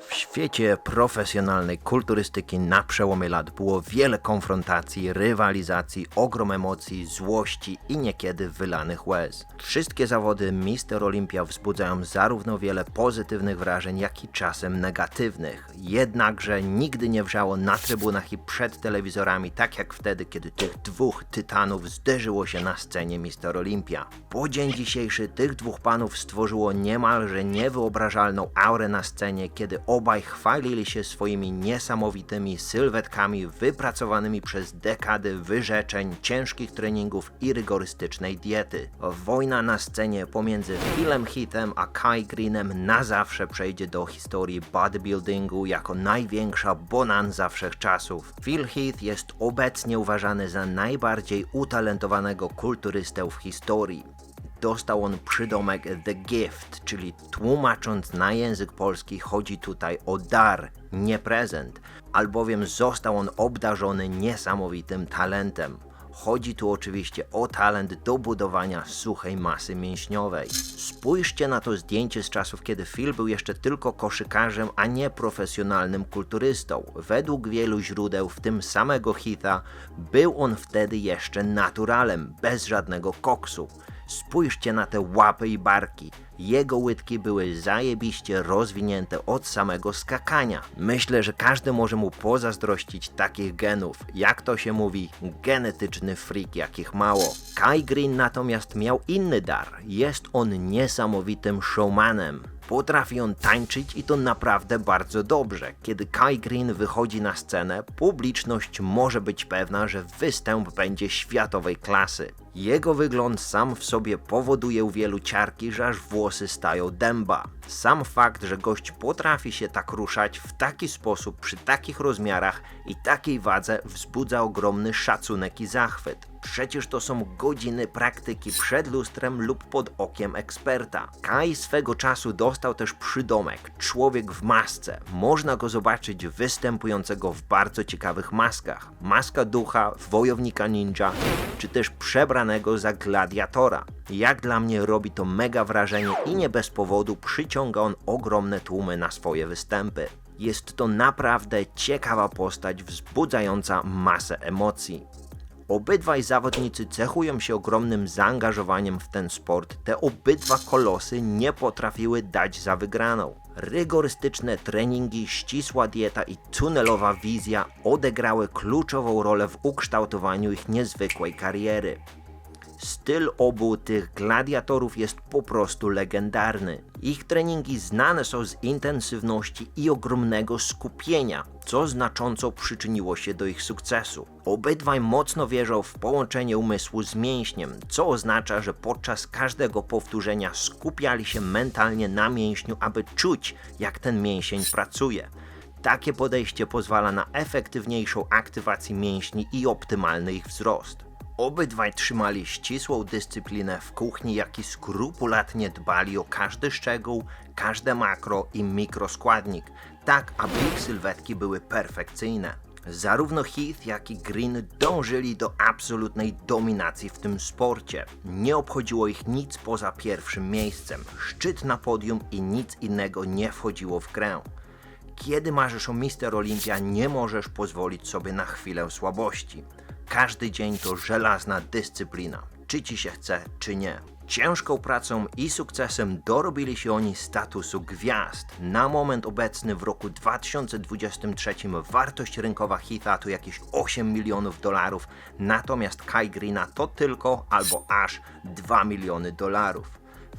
W świecie profesjonalnej kulturystyki na przełomie lat było wiele konfrontacji, rywalizacji, ogrom emocji, złości i niekiedy wylanych łez. Wszystkie zawody Mister Olimpia wzbudzają zarówno wiele pozytywnych wrażeń, jak i czasem negatywnych. Jednakże nigdy nie wrzało na trybunach i przed telewizorami, tak jak wtedy, kiedy tych dwóch tytanów zderzyło się na scenie Mister Olimpia. Po dzień dzisiejszy tych dwóch panów stworzyło niemalże niewyobrażalną aurę na scenie, kiedy obaj chwalili się swoimi niesamowitymi sylwetkami wypracowanymi przez dekady wyrzeczeń, ciężkich treningów i rygorystycznej diety. Wojna na scenie pomiędzy Philem Heathem a Kai Greenem na zawsze przejdzie do historii bodybuildingu jako największa bonanza wszechczasów. Phil Heath jest obecnie uważany za najbardziej utalentowanego kulturystę w historii. Dostał on przydomek The Gift, czyli tłumacząc na język polski chodzi tutaj o dar, nie prezent, albowiem został on obdarzony niesamowitym talentem. Chodzi tu oczywiście o talent do budowania suchej masy mięśniowej. Spójrzcie na to zdjęcie z czasów, kiedy Phil był jeszcze tylko koszykarzem, a nie profesjonalnym kulturystą. Według wielu źródeł, w tym samego Heatha, był on wtedy jeszcze naturalem, bez żadnego koksu. Spójrzcie na te łapy i barki. Jego łydki były zajebiście rozwinięte od samego skakania. Myślę, że każdy może mu pozazdrościć takich genów. Jak to się mówi, genetyczny freak jakich mało. Kai Green natomiast miał inny dar. Jest on niesamowitym showmanem. Potrafi on tańczyć i to naprawdę bardzo dobrze. Kiedy Kai Green wychodzi na scenę, publiczność może być pewna, że występ będzie światowej klasy. Jego wygląd sam w sobie powoduje u wielu ciarki, że aż włosy stają dęba. Sam fakt, że gość potrafi się tak ruszać w taki sposób, przy takich rozmiarach i takiej wadze wzbudza ogromny szacunek i zachwyt. Przecież to są godziny praktyki przed lustrem lub pod okiem eksperta. Kai swego czasu dostał też przydomek człowiek w masce. Można go zobaczyć występującego w bardzo ciekawych maskach. Maska ducha, wojownika ninja, czy też przebranego za gladiatora. Jak dla mnie robi to mega wrażenie i nie bez powodu przyciąga on ogromne tłumy na swoje występy. Jest to naprawdę ciekawa postać wzbudzająca masę emocji. Obydwaj zawodnicy cechują się ogromnym zaangażowaniem w ten sport. Te obydwa kolosy nie potrafiły dać za wygraną. Rygorystyczne treningi, ścisła dieta i tunelowa wizja odegrały kluczową rolę w ukształtowaniu ich niezwykłej kariery. Styl obu tych gladiatorów jest po prostu legendarny. Ich treningi znane są z intensywności i ogromnego skupienia, co znacząco przyczyniło się do ich sukcesu. Obydwaj mocno wierzą w połączenie umysłu z mięśniem, co oznacza, że podczas każdego powtórzenia skupiali się mentalnie na mięśniu, aby czuć, jak ten mięsień pracuje. Takie podejście pozwala na efektywniejszą aktywację mięśni i optymalny ich wzrost. Obydwaj trzymali ścisłą dyscyplinę w kuchni, jak i skrupulatnie dbali o każdy szczegół, każde makro i mikroskładnik, tak aby ich sylwetki były perfekcyjne. Zarówno Heath, jak i Green dążyli do absolutnej dominacji w tym sporcie. Nie obchodziło ich nic poza pierwszym miejscem. Szczyt na podium i nic innego nie wchodziło w grę. Kiedy marzysz o Mister Olympia, nie możesz pozwolić sobie na chwilę słabości. Każdy dzień to żelazna dyscyplina, czy ci się chce, czy nie. Ciężką pracą i sukcesem dorobili się oni statusu gwiazd. Na moment obecny w roku 2023 wartość rynkowa Heatha to jakieś 8 milionów dolarów, natomiast Kai Greena to tylko albo aż 2 miliony dolarów.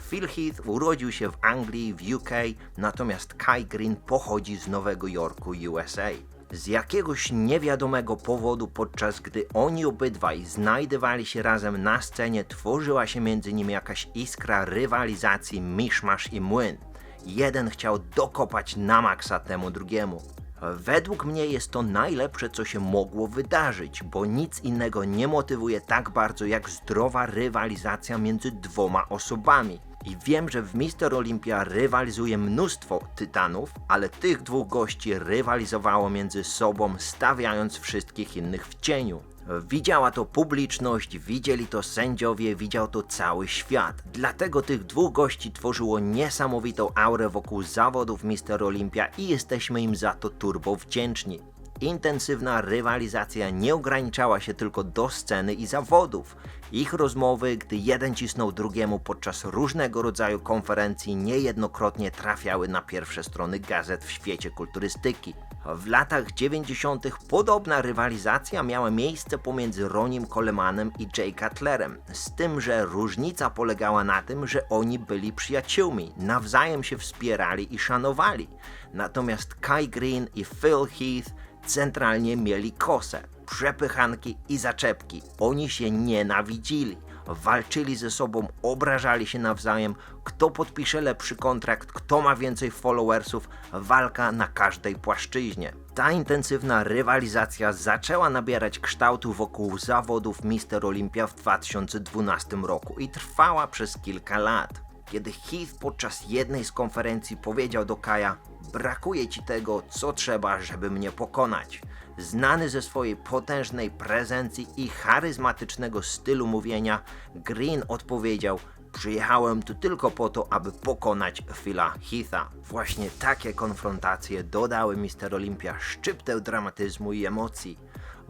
Phil Heath urodził się w Anglii, w UK, natomiast Kai Green pochodzi z Nowego Jorku, USA. Z jakiegoś niewiadomego powodu, podczas gdy oni obydwaj znajdowali się razem na scenie, tworzyła się między nimi jakaś iskra rywalizacji, miszmasz i młyn. Jeden chciał dokopać na maksa temu drugiemu. Według mnie jest to najlepsze, co się mogło wydarzyć, bo nic innego nie motywuje tak bardzo jak zdrowa rywalizacja między dwoma osobami. I wiem, że w Mister Olympia rywalizuje mnóstwo tytanów, ale tych dwóch gości rywalizowało między sobą, stawiając wszystkich innych w cieniu. Widziała to publiczność, widzieli to sędziowie, widział to cały świat. Dlatego tych dwóch gości tworzyło niesamowitą aurę wokół zawodów Mister Olympia i jesteśmy im za to turbo wdzięczni. Intensywna rywalizacja nie ograniczała się tylko do sceny i zawodów. Ich rozmowy, gdy jeden cisnął drugiemu podczas różnego rodzaju konferencji, niejednokrotnie trafiały na pierwsze strony gazet w świecie kulturystyki. W latach 90. podobna rywalizacja miała miejsce pomiędzy Ronim Colemanem i Jay Cutlerem, z tym, że różnica polegała na tym, że oni byli przyjaciółmi, nawzajem się wspierali i szanowali. Natomiast Kai Green i Phil Heath centralnie mieli kosę, przepychanki i zaczepki. Oni się nienawidzili. Walczyli ze sobą, obrażali się nawzajem, kto podpisze lepszy kontrakt, kto ma więcej followersów, walka na każdej płaszczyźnie. Ta intensywna rywalizacja zaczęła nabierać kształtu wokół zawodów Mister Olympia w 2012 roku i trwała przez kilka lat. Kiedy Heath podczas jednej z konferencji powiedział do Kaja: Brakuje ci tego, co trzeba, żeby mnie pokonać. Znany ze swojej potężnej prezencji i charyzmatycznego stylu mówienia, Green odpowiedział: Przyjechałem tu tylko po to, aby pokonać Phila Heatha. Właśnie takie konfrontacje dodały Mister Olympia szczyptę dramatyzmu i emocji.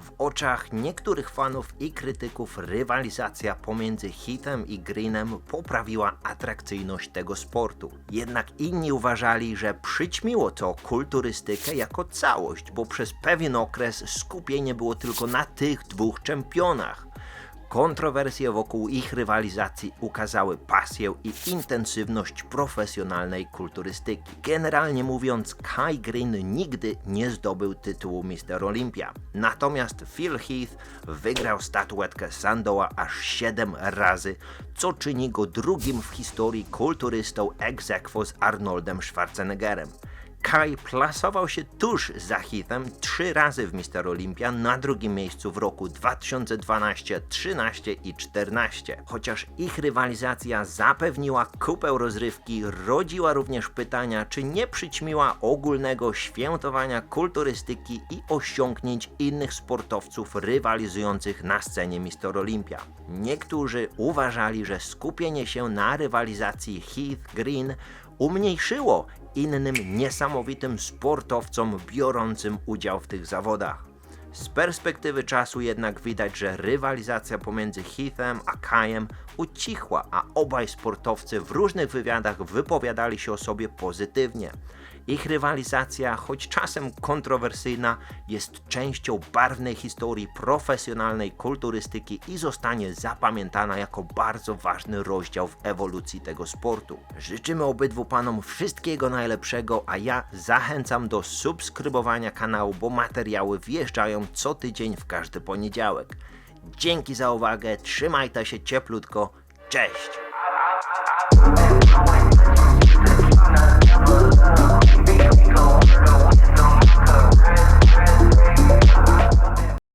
W oczach niektórych fanów i krytyków rywalizacja pomiędzy Heathem i Greenem poprawiła atrakcyjność tego sportu. Jednak inni uważali, że przyćmiło to kulturystykę jako całość, bo przez pewien okres skupienie było tylko na tych dwóch czempionach. Kontrowersje wokół ich rywalizacji ukazały pasję i intensywność profesjonalnej kulturystyki. Generalnie mówiąc, Kai Green nigdy nie zdobył tytułu Mister Olympia. Natomiast Phil Heath wygrał statuetkę Sandoa aż 7 razy, co czyni go drugim w historii kulturystą ex aequo z Arnoldem Schwarzeneggerem. Kai plasował się tuż za Heathem trzy razy w Mister Olympia na drugim miejscu w roku 2012, 13 i 14. Chociaż ich rywalizacja zapewniła kupę rozrywki, rodziła również pytania, czy nie przyćmiła ogólnego świętowania kulturystyki i osiągnięć innych sportowców rywalizujących na scenie Mister Olympia. Niektórzy uważali, że skupienie się na rywalizacji Heath-Green umniejszyło innym niesamowitym sportowcom biorącym udział w tych zawodach. Z perspektywy czasu jednak widać, że rywalizacja pomiędzy Heathem a Kajem ucichła, a obaj sportowcy w różnych wywiadach wypowiadali się o sobie pozytywnie. Ich rywalizacja, choć czasem kontrowersyjna, jest częścią barwnej historii profesjonalnej kulturystyki i zostanie zapamiętana jako bardzo ważny rozdział w ewolucji tego sportu. Życzymy obydwu panom wszystkiego najlepszego, a ja zachęcam do subskrybowania kanału, bo materiały wjeżdżają co tydzień w każdy poniedziałek. Dzięki za uwagę, trzymajcie się cieplutko, cześć!